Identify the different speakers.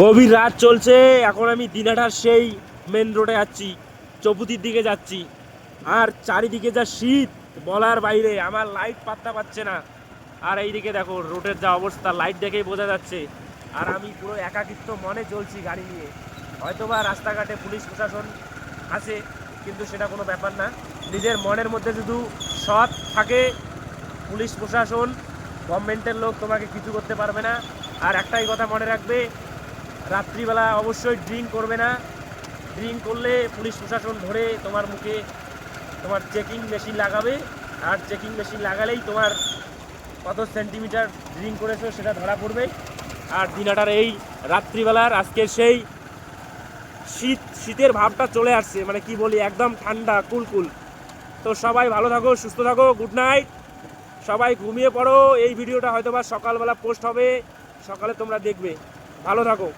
Speaker 1: গভীর রাত চলছে, এখন আমি দিনাটার সেই মেন রোডে যাচ্ছি, চৌপুতির দিকে যাচ্ছি। আর চারিদিকে যা শীত, বলার বাইরে, আমার লাইট পাত্তা পাচ্ছে না। আর এইদিকে দেখো রোডের যা অবস্থা লাইট দেখেই বোঝা যাচ্ছে। আর আমি পুরো একাকিত্ব মনে চলছি গাড়ি নিয়ে। হয়তোবা রাস্তাঘাটে পুলিশ, প্রশাসন আছে, কিন্তু সেটা কোনো ব্যাপার না। নিজের মনের মধ্যে শুধু সৎ থাকে। পুলিশ, প্রশাসন গভর্নমেন্টের লোক তোমাকে কিছু করতে পারবে না। আর একটাই কথা মনে রাখবে রাত্রিবেলা অবশ্যই ড্রিঙ্ক করবে না। ড্রিঙ্ক করলে পুলিশ প্রশাসন ধরে তোমার মুখে তোমার চেকিং মেশিন লাগাবে। আর চেকিং মেশিন লাগালেই তোমার কত সেন্টিমিটার ড্রিঙ্ক করেছ সেটা ধরা পড়বে। আর দিনাটার এই রাত্রিবেলার আজকে সেই শীত, শীতের ভাবটা চলে আসছে। মানে কি বলি, একদম ঠান্ডা, কুল কুল। তো সবাই ভালো থাকো, সুস্থ থাকো গুড নাইট সবাই ঘুমিয়ে পড়ো। এই ভিডিওটা হয়তো বা সকালবেলা পোস্ট হবে। সকালে তোমরা দেখবে। ভালো থাকো।